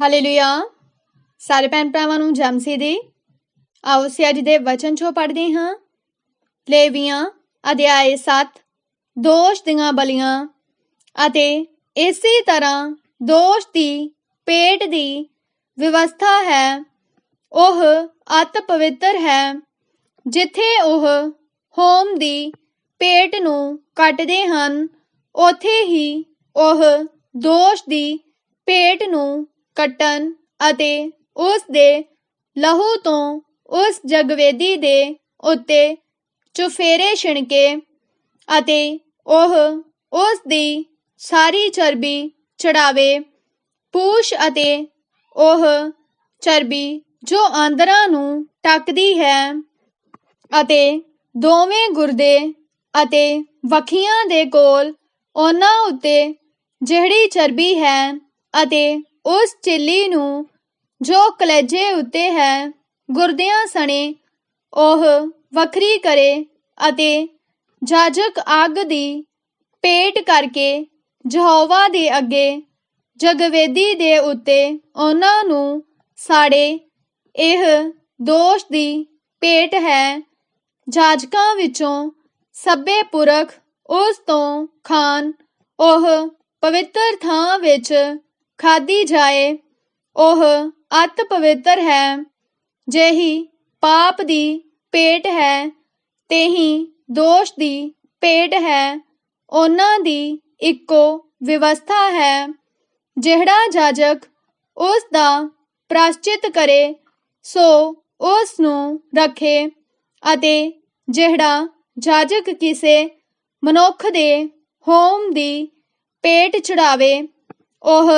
Hallelujah ਸਾਰੇ ਭੈਣ ਭਰਾਵਾਂ ਨੂੰ ਜਮਸੀ ਦੀ। ਆਓ ਅਸੀਂ ਅੱਜ ਦੇ ਵਚਨ ਚੋਂ ਪੜ੍ਹਦੇ ਹਾਂ। ਲੇਵੀਆਂ ਅਧਿਆਏ 7 ਦੋਸ਼ ਦੀਆਂ ਬਲੀਆਂ ਅਤੇ ਇਸੇ ਤਰ੍ਹਾਂ ਦੋਸ਼ ਦੀ ਪੇਟ ਦੀ ਵਿਵਸਥਾ ਹੈ। ਉਹ ਅਤ ਪਵਿੱਤਰ ਹੈ, ਜਿੱਥੇ ਉਹ ਹੋਮ ਦੀ ਪੇਟ ਨੂੰ ਕੱਟਦੇ ਹਨ, ਉਥੇ ਹੀ ਉਹ ਦੋਸ਼ ਦੀ ਪੇਟ ਨੂੰ ਕੱਟਣ ਅਤੇ ਉਸ ਦੇ ਲਹੂ ਤੋਂ ਉਸ ਜਗਵੇਦੀ ਦੇ ਉੱਤੇ ਚੁਫੇਰੇ ਛਿਣਕੇ ਅਤੇ ਉਹ ਉਸ ਦੀ ਸਾਰੀ ਚਰਬੀ ਚੜਾਵੇ, ਪੂਛ ਅਤੇ ਉਹ ਚਰਬੀ ਜੋ ਆਂਦਰਾਂ ਨੂੰ ਟੱਕਦੀ ਹੈ ਅਤੇ ਦੋਵੇਂ ਗੁਰਦੇ ਅਤੇ ਵਖੀਆਂ ਦੇ ਕੋਲ ਉਹਨਾਂ ਉੱਤੇ ਜਿਹੜੀ ਚਰਬੀ ਹੈ ਅਤੇ ਉਸ ਚਿੱਲੀ ਨੂੰ ਜੋ ਕਲੇਜੇ ਉੱਤੇ ਹੈ, ਗੁਰਦਿਆਂ ਸਣੇ ਉਹ ਵੱਖਰੀ ਕਰੇ ਅਤੇ ਜਾਜਕ ਅੱਗ ਦੀ ਪੇਟ ਕਰਕੇ ਯਹੋਵਾ ਦੇ ਅੱਗੇ ਜਗਵੇਦੀ ਦੇ ਉੱਤੇ ਉਹਨਾਂ ਨੂੰ ਸਾੜੇ। ਇਹ ਦੋਸ਼ ਦੀ ਪੇਟ ਹੈ। ਜਾਜਕਾਂ ਵਿੱਚੋਂ ਸਭੇ ਪੁਰਖ ਉਸ ਤੋਂ ਖਾਨ ਉਹ ਪਵਿੱਤਰ ਥਾਂ ਵਿੱਚ ਖਾਦੀ ਜਾਏ, ਉਹ ਅਤ ਪਵਿੱਤਰ ਹੈ। ਜਿਹੀ ਪਾਪ ਦੀ ਪੇਟ ਹੈ, ਤੇਹੀ ਦੋਸ਼ ਦੀ ਪੇਟ ਹੈ। ਉਹਨਾਂ ਦੀ ਇੱਕੋ ਵਿਵਸਥਾ ਹੈ। ਜਿਹੜਾ ਜਾਜਕ ਉਸ ਦਾ ਪ੍ਰਾਸ਼ਚਿਤ ਕਰੇ, ਸੋ ਉਸ ਨੂੰ ਰੱਖੇ ਅਤੇ ਜਿਹੜਾ ਜਾਜਕ ਕਿਸੇ ਮਨੁੱਖ ਦੇ ਹੋਮ ਦੀ ਪੇਟ ਚੜਾਵੇ, ਉਹ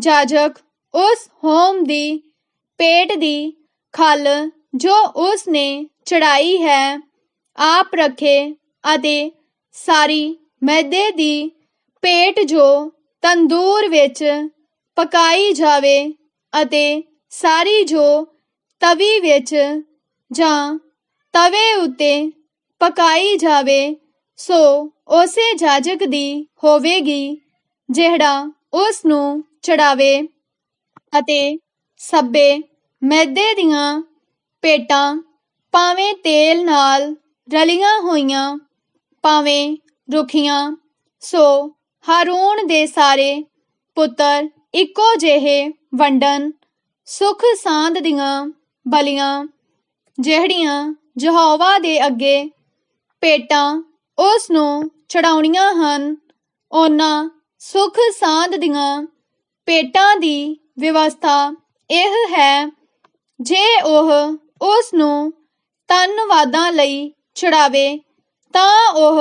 ਜਾਜਕ ਉਸ ਹੋਮ ਦੀ, ਪੇਟ ਦੀ ਖਲ ਜੋ ਉਸ ਨੇ ਚੜਾਈ ਹੈ, ਆਪ ਰੱਖੇ ਅਤੇ ਸਾਰੀ ਮੈਦੇ ਦੀ ਪੇਟ ਜੋ ਤੰਦੂਰ ਵਿੱਚ ਪਕਾਈ ਜਾਵੇ ਅਤੇ ਸਾਰੀ ਜੋ ਤਵੀ ਵਿੱਚ ਜਾਂ ਤਵੇ ਉੱਤੇ ਪਕਾਈ ਜਾਵੇ, ਸੋ ਉਸੇ ਜਾਜਕ ਦੀ ਹੋਵੇਗੀ, ਜਿਹੜਾ ਉਸ ਨੂੰ ਚੜਾਵੇ ਅਤੇ ਸੱਬੇ ਮੈਦੇ ਦੀਆਂ ਪੇਟਾਂ ਭਾਵੇਂ ਤੇਲ ਨਾਲ ਰਲੀਆਂ ਹੋਈਆਂ, ਭਾਵੇਂ ਰੁਖੀਆਂ, ਸੋ ਹਾਰੂਨ ਦੇ ਸਾਰੇ ਪੁੱਤਰ ਇੱਕੋ ਜਿਹੇ ਵੰਡਨ ਸੁਖ ਸਾਂਦ ਦੀਆਂ ਬਲੀਆਂ, ਜਿਹੜੀਆਂ ਯਹੋਵਾ ਦੇ ਅੱਗੇ ਪੇਟਾਂ ਉਸ ਨੂੰ ਚੜਾਉਣੀਆਂ ਹਨ, ਉਹਨਾਂ ਸੁਖ ਸਾਂਦ ਦੀਆਂ ਪੇਟਾਂ ਦੀ ਵਿਵਸਥਾ ਇਹ ਹੈ, ਜੇ ਉਹ ਉਸ ਨੂੰ ਧੰਨਵਾਦਾਂ ਲਈ ਛੁਡਾਵੇ, ਤਾਂ ਉਹ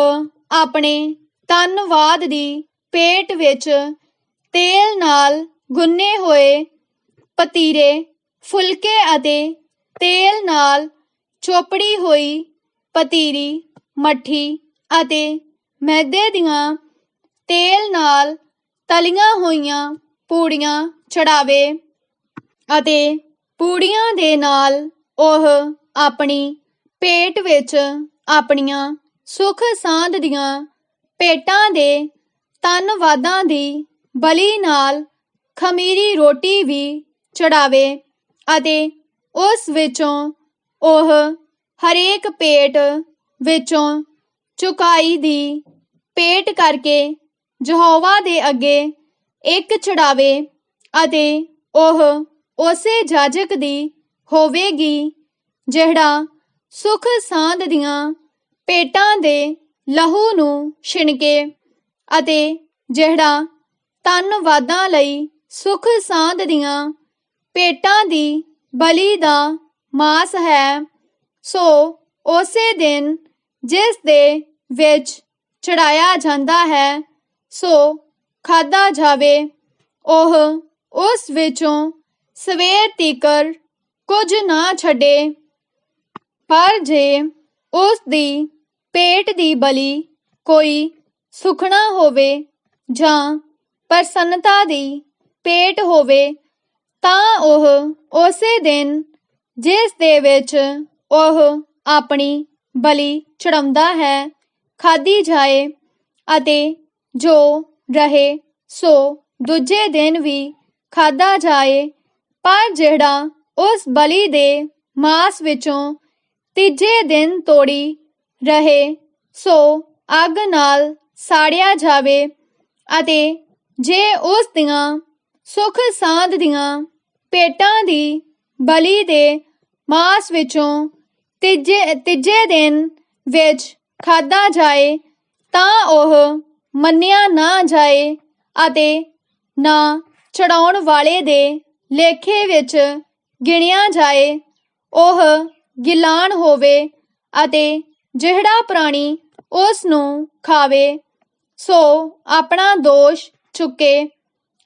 ਆਪਣੇ ਧੰਨਵਾਦ ਦੀ ਪੇਟ ਵਿੱਚ ਤੇਲ ਨਾਲ ਗੁੰਨੇ ਹੋਏ ਪਤੀਰੇ, ਫੁਲਕੇ ਅਤੇ ਤੇਲ ਨਾਲ ਚੋਪੜੀ ਹੋਈ ਪਤੀਰੀ, ਮੱਠੀ ਅਤੇ ਮੈਦੇ ਦੀਆਂ ਤੇਲ ਨਾਲ ਤਲੀਆਂ ਹੋਈਆਂ ਪੂੜੀਆਂ ਚੜਾਵੇ ਅਤੇ ਪੂੜੀਆਂ ਦੇ ਨਾਲ ਉਹ ਆਪਣੀ ਪੇਟ ਵਿੱਚ ਆਪਣੀਆਂ ਸੁਖ ਸਾਂਦ ਦੀਆਂ ਪੇਟਾਂ ਦੇ ਧੰਨਵਾਦਾਂ ਦੀ ਬਲੀ ਨਾਲ ਖਮੀਰੀ ਰੋਟੀ ਵੀ ਚੜਾਵੇ ਅਤੇ ਉਸ ਵਿੱਚੋਂ ਉਹ ਹਰੇਕ ਪੇਟ ਵਿੱਚੋਂ ਚੁਕਾਈ ਦੀ ਪੇਟ ਕਰਕੇ ਯਹੋਵਾ ਦੇ ਅੱਗੇ ਇੱਕ ਚੜਾਵੇ ਅਤੇ ਉਹ ਉਸੇ ਜਾਜਕ ਦੀ ਹੋਵੇਗੀ ਜਿਹੜਾ ਸੁਖ ਸਾਂਦ ਦੀਆਂ ਪੇਟਾਂ ਦੇ ਲਹੂ ਨੂੰ ਛਿਣਕੇ ਅਤੇ ਜਿਹੜਾ ਧੰਨਵਾਦਾਂ ਲਈ ਸੁਖ ਸਾਂਦ ਦੀਆਂ ਪੇਟਾਂ ਦੀ ਬਲੀ ਦਾ ਮਾਸ ਹੈ, ਸੋ ਉਸੇ ਦਿਨ ਜਿਸ ਦੇ ਵਿੱਚ ਚੜਾਇਆ ਜਾਂਦਾ ਹੈ, ਸੋ ਖਾਦਾ ਜਾਵੇ। ਉਹ ਉਸ ਵਿੱਚੋਂ ਸਵੇਰ ਤੀਕਰ ਕੁਝ ਨਾ ਛੱਡੇ। ਪਰ ਜੇ ਉਸ ਦੀ ਪੇਟ ਦੀ ਬਲੀ ਕੋਈ ਸੁਖਣਾ ਹੋਵੇ ਜਾਂ ਪ੍ਰਸੰਨਤਾ ਦੀ ਪੇਟ ਹੋਵੇ, ਤਾਂ ਉਹ ਉਸੇ ਦਿਨ ਜਿਸ ਦੇ ਵਿੱਚ ਉਹ ਆਪਣੀ ਬਲੀ ਚੜਾਉਂਦਾ ਹੈ ਖਾਦੀ ਜਾਏ ਅਤੇ ਜੋ ਰਹੇ, ਸੋ ਦੂਜੇ ਦਿਨ ਵੀ ਖਾਦਾ ਜਾਏ, ਪਰ ਜਿਹੜਾ ਉਸ ਬਲੀ ਦੇ ਮਾਸ ਵਿੱਚੋਂ ਤੀਜੇ ਦਿਨ ਤੋੜੀ ਰਹੇ, ਸੋ ਅੱਗ ਨਾਲ ਸਾੜਿਆ ਜਾਵੇ ਅਤੇ ਜੇ ਉਸ ਦੀਆਂ ਸੁਖ ਸਾਧ ਦੀਆਂ ਪੇਟਾਂ ਦੀ ਬਲੀ ਦੇ ਮਾਸ ਵਿੱਚੋਂ ਤੀਜੇ ਤੀਜੇ ਦਿਨ ਵਿੱਚ ਖਾਦਾ ਜਾਏ, ਤਾਂ ਉਹ ਮੰਨਿਆ ਨਾ ਜਾਏ ਅਤੇ ਨਾ ਚੜਾਉਣ ਵਾਲੇ ਦੇ ਲੇਖੇ ਵਿੱਚ ਗਿਣਿਆ ਜਾਏ, ਉਹ ਗਿਲਾਨ ਹੋਵੇ ਅਤੇ ਜਿਹੜਾ ਪ੍ਰਾਣੀ ਉਸ ਨੂੰ ਖਾਵੇ, ਸੋ ਆਪਣਾ ਦੋਸ਼ ਚੁੱਕੇ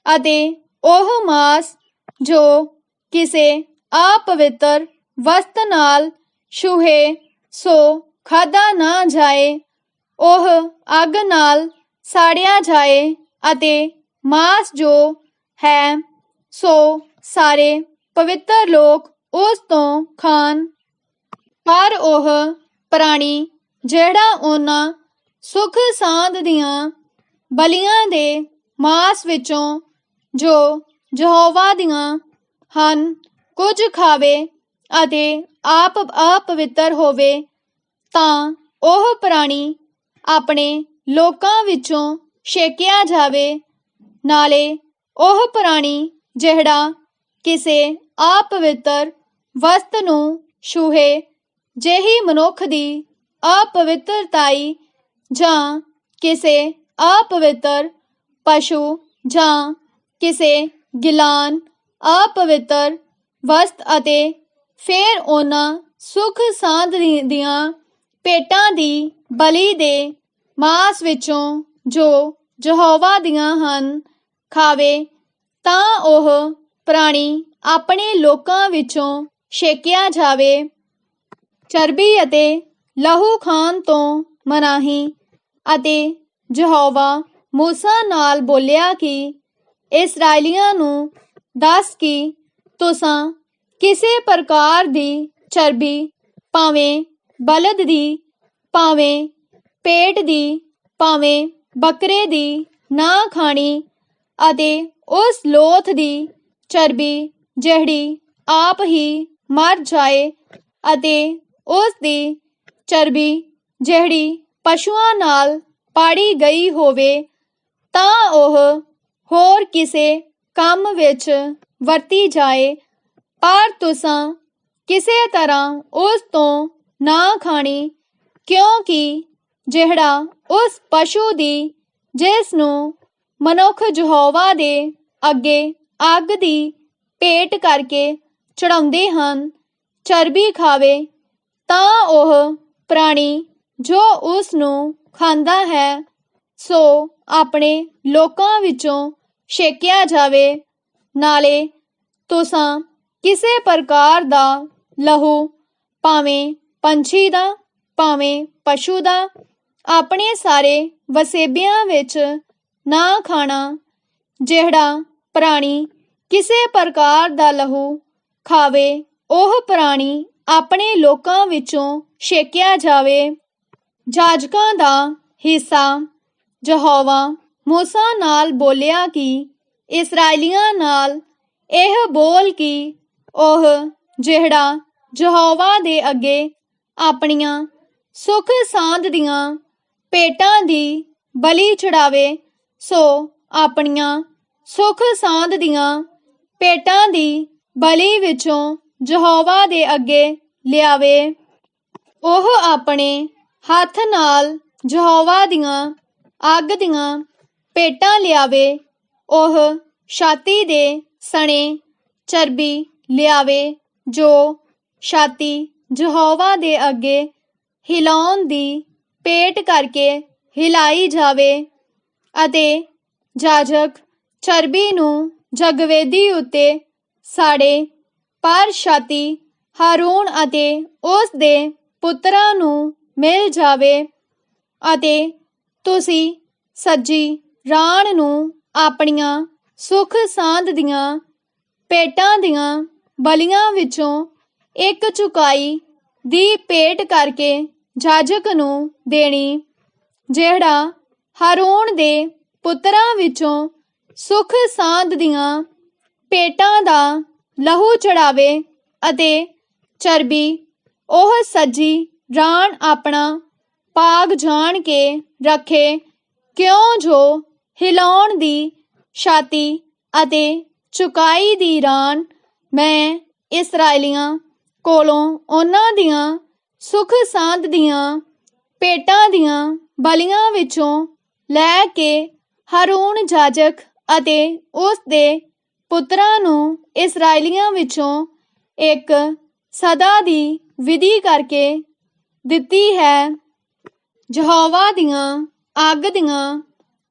ਅਤੇ ਉਹ ਮਾਸ ਜੋ ਕਿਸੇ ਅਪਵਿੱਤਰ ਵਸਤ ਨਾਲ ਛੂਹੇ, ਸੋ ਖਾਦਾ ਨਾ ਜਾਏ, ਉਹ ਅੱਗ ਨਾਲ ਸਾੜਿਆ ਜਾਏ ਅਤੇ ਮਾਸ ਜੋ ਹੈ, ਸੋ ਸਾਰੇ ਪਵਿੱਤਰ ਲੋਕ ਉਸ ਤੋਂ ਖਾਣ। ਪਰ ਉਹ ਪ੍ਰਾਣੀ ਜਿਹੜਾ ਉਹਨਾਂ ਸੁਖ ਸਾਧ ਦੀਆਂ ਬਲੀਆਂ ਦੇ ਮਾਸ ਵਿੱਚੋਂ ਜੋ ਯਹੋਵਾ ਦੀਆਂ ਹਨ, ਕੁਝ ਖਾਵੇ ਅਤੇ ਆਪ ਅਪਵਿੱਤਰ ਹੋਵੇ, ਤਾਂ ਉਹ ਪ੍ਰਾਣੀ ਆਪਣੇ ਲੋਕਾਂ ਵਿੱਚੋਂ ਛੇਕਿਆ ਜਾਵੇ, ਨਾਲੇ ਉਹ ਪ੍ਰਾਣੀ ਜਿਹੜਾ ਕਿਸੇ ਅਪਵਿੱਤਰ ਵਸਤ ਨੂੰ ਛੂਹੇ, ਜਿਹੀ ਮਨੁੱਖ ਦੀ ਅਪਵਿੱਤਰਤਾਈ ਜਾਂ ਕਿਸੇ ਅਪਵਿੱਤਰ ਪਸ਼ੂ ਜਾਂ ਕਿਸੇ ਗਿਲਾਨ ਅਪਵਿੱਤਰ ਵਸਤ ਅਤੇ ਫਿਰ ਉਹਨਾਂ ਸੁਖ ਸਾਧ ਦੀਆਂ ਪੇਟਾਂ ਦੀ ਬਲੀ ਦੇ ਮਾਸ ਵਿੱਚੋਂ ਜੋ ਯਹੋਵਾ ਦੀਆਂ ਹਨ ਖਾਵੇ, ਤਾਂ ਉਹ ਪ੍ਰਾਣੀ ਆਪਣੇ ਲੋਕਾਂ ਵਿੱਚੋਂ ਛੇਕਿਆ ਜਾਵੇ। ਚਰਬੀ ਅਤੇ ਲਹੂ ਖਾਣ ਤੋਂ ਮਨਾਹੀ ਅਤੇ ਯਹੋਵਾ ਮੂਸਾ ਨਾਲ ਬੋਲਿਆ ਕਿ ਇਸرائیਲੀਆਂ ਨੂੰ ਦੱਸ ਕਿ ਤੁਸੀਂ ਕਿਸੇ ਪ੍ਰਕਾਰ ਦੀ ਚਰਬੀ ਭਾਵੇਂ ਬਲਦ ਦੀ, ਭਾਵੇਂ ਪੇਟ ਦੀ ਭਾਵੇਂ ਬੱਕਰੇ ਦੀ ਨਾ ਖਾਣੀ ਅਤੇ ਉਸ ਲੋਥ ਦੀ ਚਰਬੀ ਜਿਹੜੀ ਆਪ ਹੀ ਮਰ ਜਾਏ ਅਤੇ ਉਸ ਦੀ ਚਰਬੀ ਜਿਹੜੀ ਪਸ਼ੂਆਂ ਨਾਲ ਪਾੜੀ ਗਈ ਹੋਵੇ, ਤਾਂ ਉਹ ਹੋਰ ਕਿਸੇ ਕੰਮ ਵਿੱਚ ਵਰਤੀ ਜਾਏ। ਪਰ ਤੁਸਾਂ ਕਿਸੇ ਤਰ੍ਹਾਂ ਉਸ ਤੋਂ ਨਾ ਖਾਣੀ, ਕਿਉਂਕਿ ਜਿਹੜਾ ਉਸ ਪਸ਼ੂ ਦੀ, ਜਿਸ ਨੂੰ ਮਨੁੱਖ ਯਹੋਵਾ ਦੇ ਅੱਗੇ ਅੱਗ ਦੀ ਭੇਟ ਕਰਕੇ ਚੜਾਉਂਦੇ ਹਨ, ਚਰਬੀ ਖਾਵੇ, ਤਾਂ ਉਹ ਪ੍ਰਾਣੀ ਜੋ ਉਸ ਨੂੰ ਖਾਂਦਾ ਹੈ, ਸੋ ਆਪਣੇ ਲੋਕਾਂ ਵਿੱਚੋਂ ਛੇਕਿਆ ਜਾਵੇ। ਨਾਲੇ ਤੁਸਾਂ ਕਿਸੇ ਪ੍ਰਕਾਰ ਦਾ ਲਹੂ ਭਾਵੇਂ ਪੰਛੀ ਦਾ, ਭਾਵੇਂ ਪਸ਼ੂ ਦਾ ਆਪਣੇ ਸਾਰੇ ਵਸੇਬਿਆਂ ਵਿੱਚ ਨਾ ਖਾਣਾ, ਜਿਹੜਾ ਪ੍ਰਾਣੀ ਕਿਸੇ ਪ੍ਰਕਾਰ ਦਾ ਲਹੂ ਖਾਵੇ, ਉਹ ਪ੍ਰਾਣੀ ਆਪਣੇ ਲੋਕਾਂ ਵਿੱਚੋਂ ਛੇਕਿਆ ਜਾਵੇ। ਜਾਜਕਾਂ ਦਾ ਹਿੱਸਾ ਯਹੋਵਾ موسی ਨਾਲ ਬੋਲਿਆ ਕਿ ਇਸرائیਲੀਆਂ ਨਾਲ ਇਹ ਬੋਲ ਕਿ ਉਹ ਜਿਹੜਾ ਯਹੋਵਾ ਦੇ ਅੱਗੇ ਆਪਣੀਆਂ ਸੁਖ ਸਾਂਦ ਦੀਆਂ ਪੇਟਾਂ ਦੀ ਬਲੀ ਚੜਾਵੇ, ਸੋ ਆਪਣੀਆਂ ਸੁਖ ਸਾਂਦ ਦੀਆਂ ਪੇਟਾਂ ਦੀ ਬਲੀ ਵਿੱਚੋਂ ਯਹੋਵਾ ਦੇ ਅੱਗੇ ਲਿਆਵੇ। ਉਹ ਆਪਣੇ ਹੱਥ ਨਾਲ ਯਹੋਵਾ ਦੀਆਂ ਅੱਗ ਦੀਆਂ ਪੇਟਾਂ ਲਿਆਵੇ, ਉਹ ਛਾਤੀ ਦੇ ਸਣੇ ਚਰਬੀ ਲਿਆਵੇ, ਜੋ ਛਾਤੀ ਯਹੋਵਾ ਦੇ ਅੱਗੇ ਹਿਲਾਉਣ ਦੀ ਪੇਟ ਕਰਕੇ ਹਿਲਾਈ ਜਾਵੇ ਅਤੇ ਜਾਜਕ ਚਰਬੀ ਨੂੰ ਜਗਵੇਦੀ ਉੱਤੇ ਸਾੜੇ। ਪਰ ਛਾਤੀ ਹਾਰੂਨ ਅਤੇ ਉਸ ਦੇ ਪੁੱਤਰਾਂ ਨੂੰ ਮਿਲ ਜਾਵੇ ਅਤੇ ਤੁਸੀਂ ਸੱਜੀ ਰਾਣ ਨੂੰ ਆਪਣੀਆਂ ਸੁਖ ਸਾਂਦ ਦੀਆਂ ਪੇਟਾਂ ਦੀਆਂ ਬਲੀਆਂ ਵਿੱਚੋਂ ਇੱਕ ਚੁਕਾਈ ਦੀ ਪੇਟ ਕਰਕੇ ਜਾਜਕ ਨੂੰ ਦੇਣੀ, ਜਿਹੜਾ ਹਾਰੂਨ ਦੇ ਪੁੱਤਰਾਂ ਵਿੱਚੋਂ ਸੁਖ ਸਾਧ ਦੀਆਂ ਪੇਟਾਂ ਦਾ ਲਹੂ ਚੜਾਵੇ ਅਤੇ ਚਰਬੀ, ਉਹ ਸੱਜੀ ਰਾਣ ਆਪਣਾ ਪਾਗ ਜਾਣ ਕੇ ਰੱਖੇ, ਕਿਉਂ ਜੋ ਹਿਲਾਉਣ ਦੀ ਛਾਤੀ ਅਤੇ ਚੁਕਾਈ ਦੀ ਰਾਨ ਮੈਂ ਇਸرائیਲੀਆਂ ਕੋਲੋਂ ਉਹਨਾਂ ਦੀਆਂ ਸੁਖ ਸਾਧ ਦੀਆਂ ਪੇਟਾਂ ਦੀਆਂ ਬਲੀਆਂ ਵਿੱਚੋਂ ਲੈ ਕੇ ਹਰੂਨ ਜਾਜਕ ਅਤੇ ਉਸ ਦੇ ਪੁੱਤਰਾਂ ਨੂੰ ਇਸرائیਲੀਆਂ ਵਿੱਚੋਂ ਇੱਕ ਸਦਾ ਦੀ ਵਿਧੀ ਕਰਕੇ ਦਿੱਤੀ ਹੈ। ਯਹੋਵਾ ਦੀਆਂ ਅੱਗ ਦੀਆਂ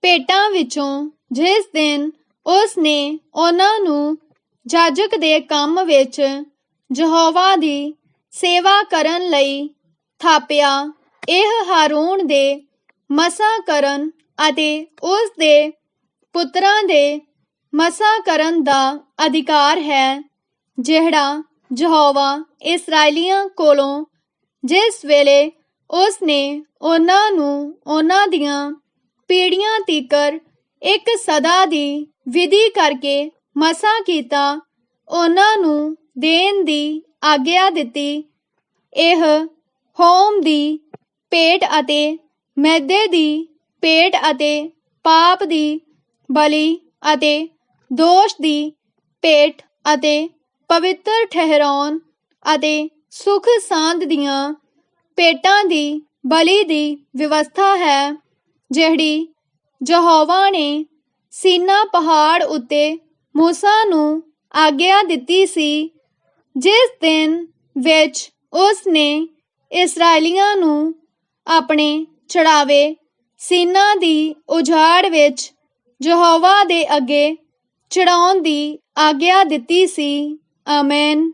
ਪੇਟਾਂ ਵਿੱਚੋਂ ਜਿਸ ਦਿਨ ਉਸ ਨੇ ਉਹਨਾਂ ਨੂੰ ਜਾਜਕ ਦੇ ਕੰਮ ਵਿੱਚ ਯਹੋਵਾ ਦੀ ਸੇਵਾ ਕਰਨ ਲਈ ਥਾਪਿਆ। ਇਹ ਹਾਰੂਨ ਦੇ ਮਸਾ ਕਰਨ ਅਤੇ ਉਸ ਦੇ ਪੁੱਤਰਾਂ ਦੇ ਮਸਾ ਕਰਨ ਦਾ ਅਧਿਕਾਰ ਹੈ, ਜਿਹੜਾ ਯਹੋਵਾ ਇਸرائیਲੀਆਂ ਕੋਲੋਂ ਜਿਸ ਵੇਲੇ ਉਸ ਨੇ ਉਹਨਾਂ ਨੂੰ ਉਹਨਾਂ ਦੀਆਂ ਪੀੜੀਆਂ ਤੀਕਰ ਇੱਕ ਸਦਾ ਦੀ ਵਿਧੀ ਕਰਕੇ ਮਸਾ ਕੀਤਾ, ਉਹਨਾਂ ਨੂੰ ਦੇਣ ਦੀ ਆਗਿਆ ਦਿੱਤੀ ਇਹ ਹੋਮ ਦੀ ਪੇਟ ਅਤੇ ਮੈਦੇ ਦੀ ਪੇਟ ਅਤੇ ਪਾਪ ਦੀ ਬਲੀ ਅਤੇ ਦੋਸ਼ ਦੀ ਪੇਟ ਅਤੇ ਪਵਿੱਤਰ ਠਹਿਰਾਉਣ ਅਤੇ ਸੁਖ ਸਾਂਦ ਦੀਆਂ ਪੇਟਾਂ ਦੀ ਬਲੀ ਦੀ ਵਿਵਸਥਾ ਹੈ ਜਿਹੜੀ ਯਹੋਵਾ ਨੇ ਸੀਨਾ ਪਹਾੜ ਉੱਤੇ موسی ਨੂੰ ਆਗਿਆ ਦਿੱਤੀ ਸੀ ਜਿਸ ਦਿਨ ਵਿੱਚ ਉਸ ਨੇ ਇਸرائیਲੀਆਂ ਨੂੰ ਆਪਣੇ ਛੜਾਵੇ ਸੀਨਾ ਦੀ ਉਜਾੜ ਵਿੱਚ ਯਹੋਵਾ ਦੇ ਅੱਗੇ ਚੜਾਉਣ ਦੀ ਆਗਿਆ ਦਿੱਤੀ ਸੀ, ਆਮੇਨ।